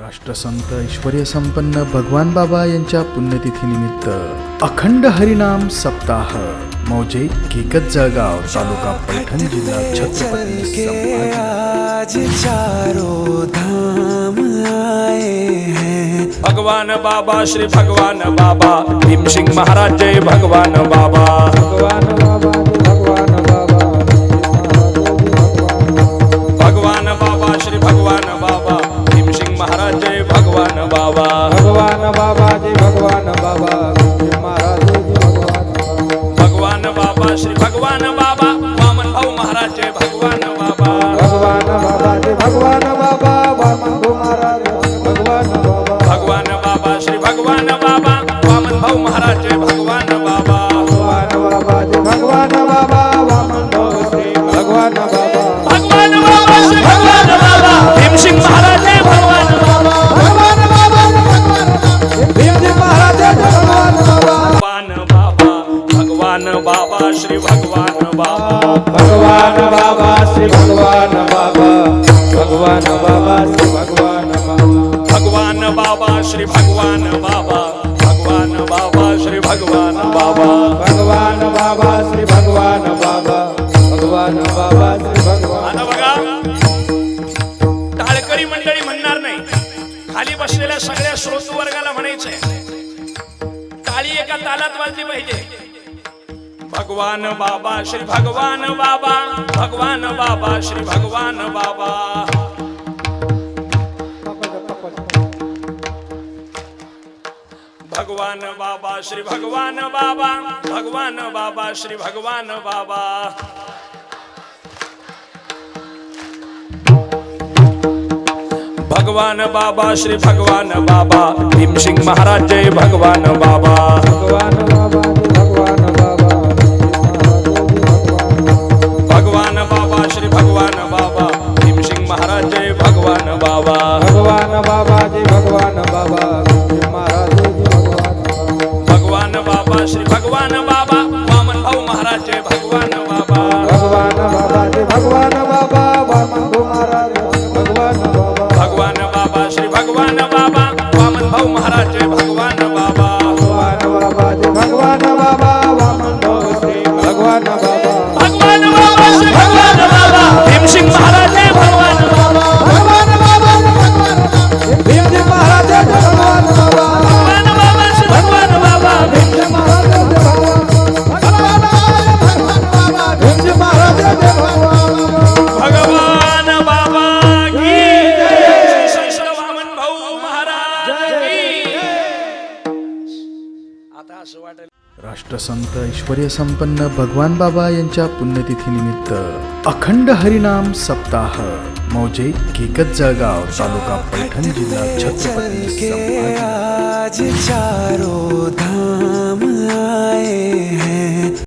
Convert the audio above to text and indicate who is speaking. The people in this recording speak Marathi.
Speaker 1: राष्ट्रसंत ऐश्वर्य संपन्न भगवान बाबा यांच्या पुण्यतिथीनिमित्त अखंड हरिनाम सप्ताह मौजे केकत जळगाव तालुका पैठण जिल्हा छत्रपती
Speaker 2: आज चारों धाम आए हैं
Speaker 3: भगवान बाबा श्री भगवान बाबा भीम सिंह महाराज जय भगवान बाबा. भगवान भगवान बाबा वामन भाऊ महाराज जय भगवान बाबा.
Speaker 4: भगवान बाबा जी भगवान बाबा वामन महाराज भगवान बाबा.
Speaker 3: भगवान बाबा श्री भगवान बाबा वामन भाऊ महाराज जय भगवान बाबा.
Speaker 4: भगवान बाबा जी भगवान बाबा वामन श्री भगवान बाबा.
Speaker 3: भगवान बाबा श्री भगवान बाबा. भीम सिंह महाराज जय भगवान बाबा.
Speaker 4: भगवान बाबा भीमजी महाराज जी भगवान बाबा.
Speaker 3: भगवान बाबा भगवान बाबा श्री भगवान
Speaker 4: भगवान बाबा श्री भगवान बाबा भगवान बाबा श्री भगवान बाबा.
Speaker 3: भगवान बाबा श्री भगवान बाबा भगवान बाबा श्री भगवान बाबा.
Speaker 4: भगवान बाबा श्री भगवान बाबा भगवान बाबा श्री भगवान
Speaker 3: बघा टाळकरी मंडळी म्हणणार नाही. खाली बसलेल्या सगळ्या श्रोतू वर्गाला म्हणायचंय. टाळी एका तालात वाजली पाहिजे. भगवान बाबा श्री भगवान बाबा भगवान बाबा श्री भगवान बाबा. भगवान बाबा श्री भगवान बाबा भगवान बाबा श्री भगवान बाबा. भगवान बाबा श्री भगवान बाबा भीम सिंह महाराज जय भगवान बाबा.
Speaker 4: भगवान बाबा. बाबा.
Speaker 3: भगवान बाबा
Speaker 4: जी भगवान बाबा महाराज भगवान बाबा
Speaker 3: भगवान बाबा श्री भगवान बाबा वामन भाऊ महाराज जय भगवान बाबा.
Speaker 4: भगवान बाबा जी भगवान बाबा वामन महाराज भगवान बाबा।
Speaker 3: भगवान बाबा श्री भगवान बाबा वामन भाऊ महाराज जय भगवान बाबा. आता असं वाटेल.
Speaker 1: राष्ट्रसंत ऐश्वर्य संपन्न भगवान बाबा यांच्या पुण्यतिथीनिमित्त अखंड हरिनाम सप्ताह. मौजे केकत जळगाव तालुका पैठण जिल्हा छत्रपती